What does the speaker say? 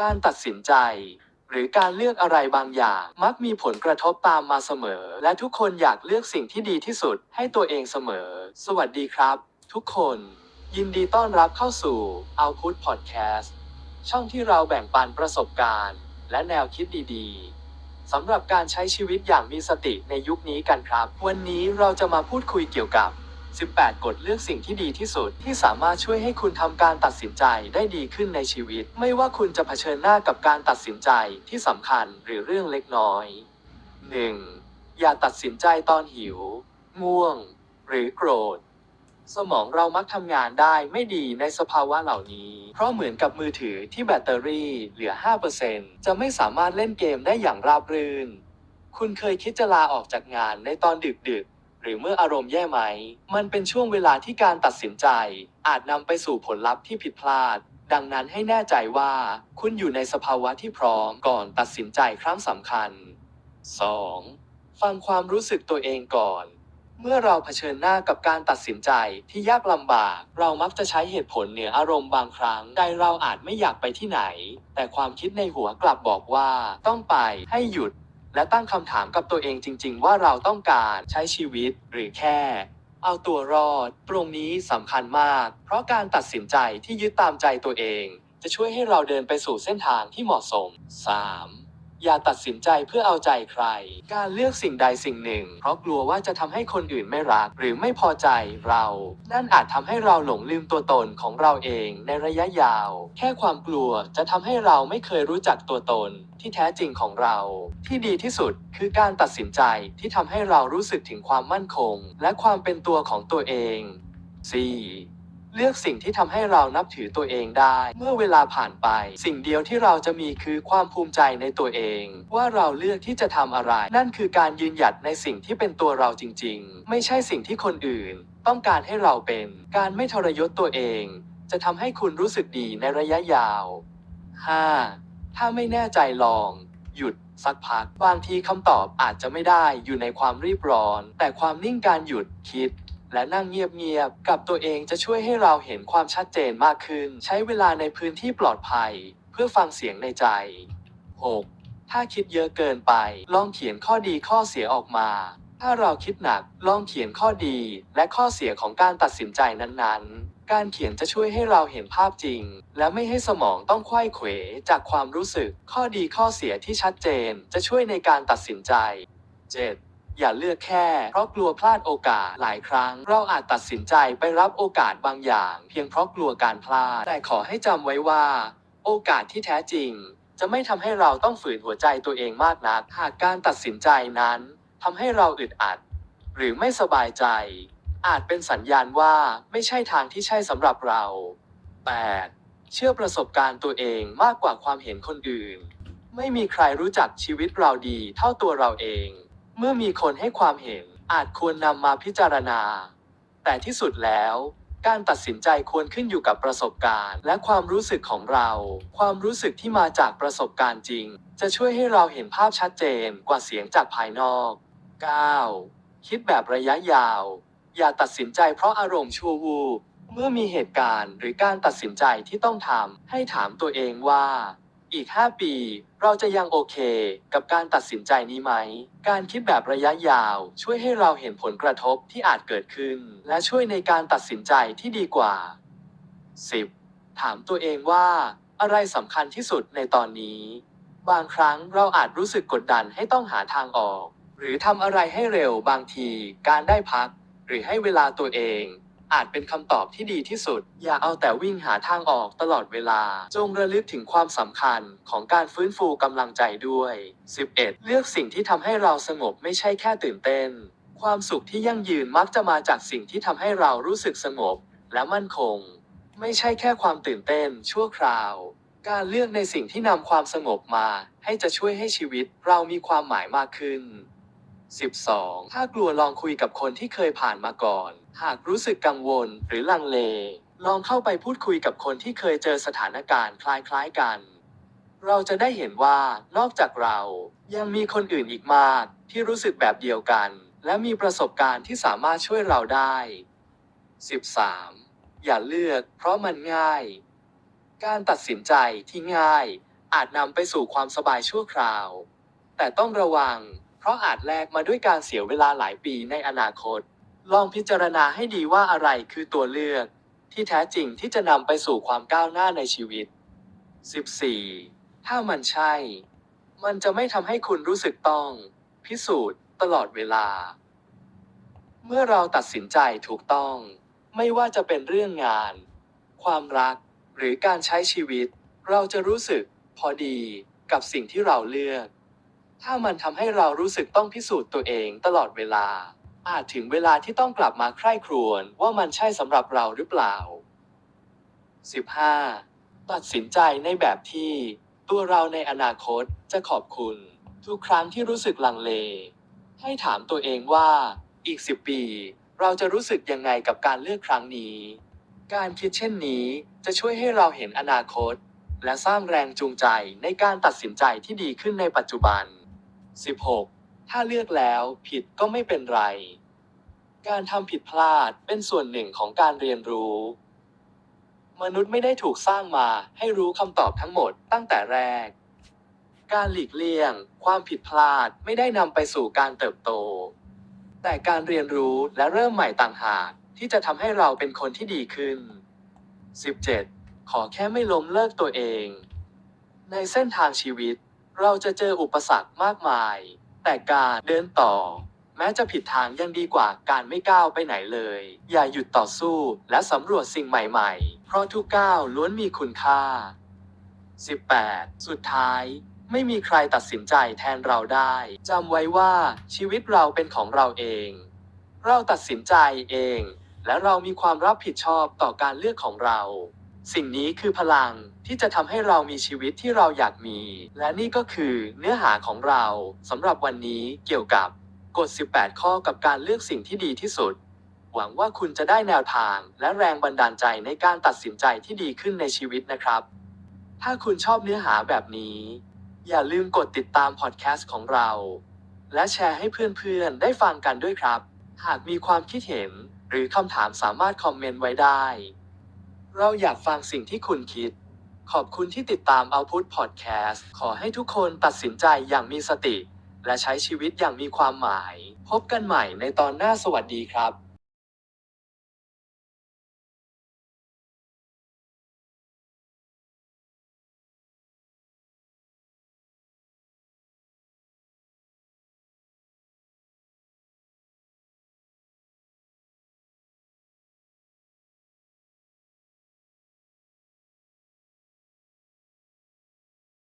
การตัดสินใจ หรือการเลือกอะไรบางอย่าง มักมีผลกระทบตามมาเสมอ และทุกคนอยากเลือกสิ่งที่ดีที่สุดให้ตัวเองเสมอ สวัสดีครับ ทุกคน ยินดีต้อนรับเข้าสู่ Output Podcast ช่องที่เราแบ่งปันประสบการณ์ และแนวคิดดีๆสำหรับการใช้ชีวิตอย่างมีสติในยุคนี้กันครับ วันนี้เราจะมาพูดคุยเกี่ยวกับ 18 กฎเลือกสิ่งที่ดีที่สุด ที่สามารถช่วยให้คุณทำการตัดสินใจได้ดีขึ้นในชีวิต ไม่ว่าคุณจะเผชิญหน้ากับการตัดสินใจที่สำคัญหรือเรื่องเล็กน้อย 1. อย่าตัดสินใจตอนหิว ง่วง หรือโกรธ สมองเรามักทำงานได้ไม่ดีในสภาวะเหล่านี้ เพราะเหมือนกับมือถือที่แบตเตอรี่เหลือ 5%จะไม่สามารถเล่นเกมได้อย่างราบรื่น คุณเคยคิดจะลาออกจากงานในตอนดึกๆ หรือเมื่ออารมณ์แย่ไหม มันเป็นช่วงเวลาที่การตัดสินใจ อาจนำไปสู่ผลลัพธ์ที่ผิดพลาด ดังนั้นให้แน่ใจว่า คุณอยู่ในสภาวะที่พร้อมก่อนตัดสินใจครั้งสำคัญ 2. ฟังความรู้สึกตัวเองก่อน เมื่อเราเผชิญหน้ากับการตัดสินใจที่ยากลำบาก เรามักจะใช้เหตุผลเหนืออารมณ์บางครั้งใจเราอาจไม่อยากไปที่ไหน แต่ความคิดในหัวกลับบอกว่า ต้องไปให้หยุด และตั้งคำถามกับตัวเองจริง ๆ ว่าเราต้องการใช้ชีวิตหรือแค่ เอาตัวรอด ตรงนี้สำคัญมาก เพราะการตัดสินใจที่ยึดตามใจตัวเอง จะช่วยให้เราเดินไปสู่เส้นทางที่เหมาะสม 3. อย่าตัดสินใจเพื่อเอาใจใคร การเลือกสิ่งใดสิ่งหนึ่ง เพราะกลัวว่าจะทำให้คนอื่นไม่รัก หรือไม่พอใจเรา นั่นอาจทำให้เราหลงลืมตัวตนของเราเองในระยะยาว แค่ความกลัวจะทำให้เราไม่เคยรู้จักตัวตนที่แท้จริงของเรา ที่ดีที่สุดคือการตัดสินใจที่ทำให้เรารู้สึกถึงความมั่นคง และความเป็นตัวของตัวเอง 4. เลือกสิ่งที่ทำให้เรานับถือตัวเองได้ เมื่อเวลาผ่านไป สิ่งเดียวที่เราจะมีคือความภูมิใจในตัวเอง ว่าเราเลือกที่จะทำอะไร นั่นคือการยืนหยัดในสิ่งที่เป็นตัวเราจริง ๆ ไม่ใช่สิ่งที่คนอื่น ต้องการให้เราเป็นการไม่ทรยศตัวเอง จะทำให้คุณรู้สึกดีในระยะยาว 5. ถ้าไม่แน่ใจลอง หยุดสักพัก บางทีคำตอบอาจจะไม่ได้อยู่ในความรีบร้อน แต่ความนิ่งการหยุดคิด และนั่งเงียบๆกับตัวเองจะช่วยให้เราเห็นความชัดเจนมากขึ้น ใช้เวลาในพื้นที่ปลอดภัย เพื่อฟังเสียงในใจ 6. ถ้าคิดเยอะเกินไป ลองเขียนข้อดีข้อเสียออกมา ถ้าเราคิดหนักลองเขียนข้อดีและข้อเสียของการตัดสินใจนั้นๆ การเขียนจะช่วยให้เราเห็นภาพจริง และไม่ให้สมองต้องไขว้เขวจากความรู้สึก ข้อดีข้อเสียที่ชัดเจน จะช่วยในการตัดสินใจ 7. อย่าเลือกแค่ เพราะกลัวพลาดโอกาสหลายครั้ง เราอาจตัดสินใจไปรับโอกาสบางอย่าง เพียงเพราะกลัวการพลาด แต่ขอให้จำไว้ว่า โอกาสที่แท้จริง จะไม่ทำให้เราต้องฝืนหัวใจตัวเองมากนัก หากการตัดสินใจนั้นทำให้เราอึดอัด หรือไม่สบายใจ อาจเป็นสัญญาณว่าไม่ใช่ทางที่ใช่สำหรับเรา 8. เชื่อประสบการณ์ตัวเองมากกว่าความเห็นคนอื่น ไม่มีใครรู้จักชีวิตเราดีเท่าตัวเราเอง เมื่อมีคนให้ความเห็นอาจควรนำมาพิจารณา แต่ที่สุดแล้ว การตัดสินใจควรขึ้นอยู่กับประสบการณ์ และความรู้สึกของเรา ความรู้สึกที่มาจากประสบการณ์จริง จะช่วยให้เราเห็นภาพชัดเจนกว่าเสียงจากภายนอก 9. คิดแบบระยะยาว อย่าตัดสินใจเพราะอารมณ์ชั่ววูบเมื่อมีเหตุการณ์หรือการตัดสินใจที่ต้องทำให้ถามตัวเองว่า อีก 5 ปี เราจะยังโอเคกับการตัดสินใจนี้ไหม การคิดแบบระยะยาว ช่วยให้เราเห็นผลกระทบที่อาจเกิดขึ้น และช่วยในการตัดสินใจที่ดีกว่า 10. ถามตัวเองว่าอะไรสำคัญที่สุดในตอนนี้ บางครั้งเราอาจรู้สึกกดดันให้ต้องหาทางออก หรือทำอะไรให้เร็วบางที การได้พัก หรือให้เวลาตัวเอง อาจเป็นคำตอบที่ดีที่สุด อย่าเอาแต่วิ่งหาทางออกตลอดเวลา จงระลึกถึงความสำคัญของการฟื้นฟูกำลังใจด้วย 11. เลือกสิ่งที่ทำให้เราสงบไม่ใช่แค่ตื่นเต้น ความสุขที่ยั่งยืนมักจะมาจากสิ่งที่ทำให้เรารู้สึกสงบ และมั่นคง ไม่ใช่แค่ความตื่นเต้น ชั่วคราว การเลือกในสิ่งที่นำความสงบมา ให้จะช่วยให้ชีวิตเรามีความหมายมากขึ้น 12. ถ้ากลัวลองคุยกับคนที่เคยผ่านมาก่อน หากรู้สึกกังวลหรือลังเล ลองเข้าไปพูดคุยกับคนที่เคยเจอสถานการณ์คล้ายๆกัน เราจะได้เห็นว่านอกจากเรา ยังมีคนอื่นอีกมาก ที่รู้สึกแบบเดียวกัน และมีประสบการณ์ที่สามารถช่วยเราได้ 13. อย่าเลือก เพราะมันง่าย การตัดสินใจที่ง่าย อาจนำไปสู่ความสบายชั่วคราว แต่ต้องระวัง เพราะอาจแลกมาด้วยการเสียเวลาหลายปีในอนาคต ลองพิจารณาให้ดีว่าอะไรคือตัวเลือก ที่แท้จริงที่จะนำไปสู่ความก้าวหน้าในชีวิต 14. ถ้ามันใช่ มันจะไม่ทำให้คุณรู้สึกต้อง พิสูจน์ ตลอดเวลา เมื่อเราตัดสินใจถูกต้อง ไม่ว่าจะเป็นเรื่องงาน ความรัก หรือการใช้ชีวิต เราจะรู้สึก พอดีกับสิ่งที่เราเลือก ถ้ามันทำให้เรารู้สึกต้องพิสูจน์ตัวเองตลอดเวลา อาจถึงเวลาที่ต้องกลับมาใคร่ครวญว่ามันใช่สำหรับเราหรือเปล่า 15. ตัดสินใจในแบบที่ ตัวเราในอนาคตจะขอบคุณ ทุกครั้งที่รู้สึกลังเล ให้ถามตัวเองว่า อีก 10 ปี เราจะรู้สึกยังไงกับการเลือกครั้งนี้ การคิดเช่นนี้จะช่วยให้เราเห็นอนาคต และสร้างแรงจูงใจในการตัดสินใจที่ดีขึ้นในปัจจุบัน 16. ถ้าเลือกแล้วผิดก็ไม่เป็นไร การทำผิดพลาดเป็นส่วนหนึ่งของการเรียนรู้ มนุษย์ไม่ได้ถูกสร้างมาให้รู้คำตอบทั้งหมดตั้งแต่แรก การหลีกเลี่ยง ความผิดพลาดไม่ได้นำไปสู่การเติบโต แต่การเรียนรู้และเริ่มใหม่ต่างหากที่จะทำให้เราเป็นคนที่ดีขึ้น 17. ขอแค่ไม่ล้มเลิกตัวเอง ในเส้นทางชีวิต เราจะเจออุปสรรคมากมาย แต่การเดินต่อ แม้จะผิดทางยังดีกว่าการไม่ก้าวไปไหนเลย อย่าหยุดต่อสู้และสำรวจสิ่งใหม่ๆ เพราะทุกก้าวล้วนมีคุณค่า 18. สุดท้ายไม่มีใครตัดสินใจแทนเราได้จำไว้ว่าชีวิตเราเป็นของเราเอง เราตัดสินใจเอง และเรามีความรับผิดชอบต่อการเลือกของเรา สิ่งนี้คือพลังที่จะทำให้เรามีชีวิตที่เราอยากมี และนี่ก็คือเนื้อหาของเราสำหรับวันนี้เกี่ยวกับกฎ 18 ข้อกับการเลือกสิ่งที่ดีที่สุด หวังว่าคุณจะได้แนวทางและแรงบันดาลใจในการตัดสินใจที่ดีขึ้นในชีวิตนะครับ ถ้าคุณชอบเนื้อหาแบบนี้ อย่าลืมกดติดตามพอดแคสต์ของเรา และแชร์ให้เพื่อนๆ ได้ฟังกันด้วยครับ หากมีความคิดเห็นหรือคำถามสามารถคอมเมนต์ไว้ได้ เราอยากฟังสิ่งที่คุณคิด ขอบคุณที่ติดตาม Output Podcast ขอให้ทุกคนตัดสินใจอย่างมีสติ และใช้ชีวิตอย่างมีความหมาย พบกันใหม่ในตอนหน้าสวัสดีครับ